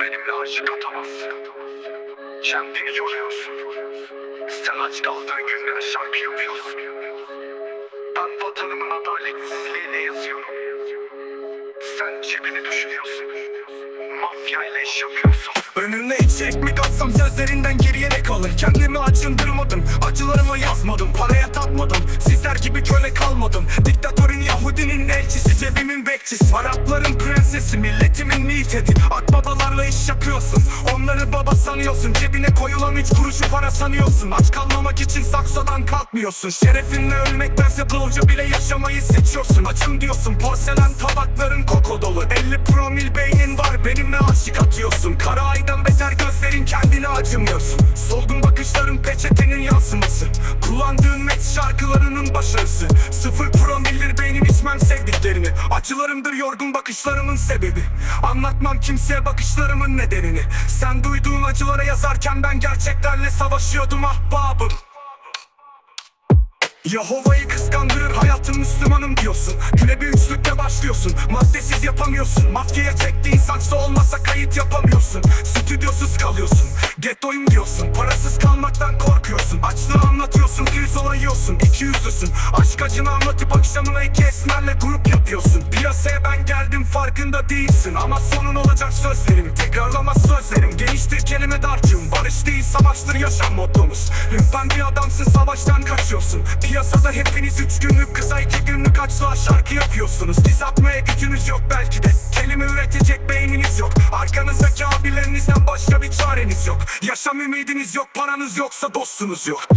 Benimle aşık atamazsın. Kendini yoruyorsun. Sen aç kaldığın günler şarkı yapıyorsun. Ben vatanımın adaletsizliğine yazıyorum. Sen cebini düşünüyorsun. Mafyayla iş yapıyorsun. Önüne hiç ekmek atsam sözlerinden geriye ne kalır? Kendimi acındırmadım, acılarımı yazmadım Paraya tapmadım, sizler gibi köle kalmadım. Diktatörün Yahudinin elçisi, cebimin bekçisi. Arapların prensesi, milletimin nitedi. Akbabalarla iş yapıyorsun, onları baba sanıyorsun. Cebine koyulan üç kuruşu para sanıyorsun. Aç kalmamak için saksodan kalkmıyorsun. Şerefinle ölmektense bolca bile yaşamayı seçiyorsun. Açım diyorsun, porselen tabakların koko dolu 50 promil beynin var, benimle aşık atıyorsun. Kara aydan beter gözlerin kendine acımıyorsun Solgun bakışların peçetenin yansıması. Kullandığın met şarkılarının başarısı. Sıfır promillir beynim içmem sevdiklerini. Acılarımdır yorgun bakışlarımın sebebi. Anlatmam kimseye bakışlarımın nedenini. Sen duyduğun acılara yazarken ben gerçeklerle savaşıyordum ahbabım. Yahova'yı kıskandırır hayatın yapamıyorsun. Mafyaya çektiğin saksı olmasa kayıt yapamıyorsun. Stüdyosuz kalıyorsun. Gettoyum diyorsun. Parasız kalmaktan korkuyorsun. Açlığı anlatıyorsun Pirzola yiyorsun İki yüzlüsün. Aşk acını anlatıp akşamına iki esmerle grup yapıyorsun. Piyasaya ben geldim farkında değilsin. Ama sonun olacak sözlerim. Tekrarlamaz sözlerim. Geniştir kelime darcığım. Barış değil savaştır yaşam mottomuz. Lütfen bir adamsın savaştan kaçıyorsun. Piyasada hepiniz üç günlük kısa iki günlük şarkı yapıyorsunuz? Diz atmaya gücünüz yok belki de. Kelime üretecek beyniniz yok. Arkanızdaki abilerinizden başka bir çareniz yok. Yaşam ümidiniz yok paranız yoksa dostunuz yok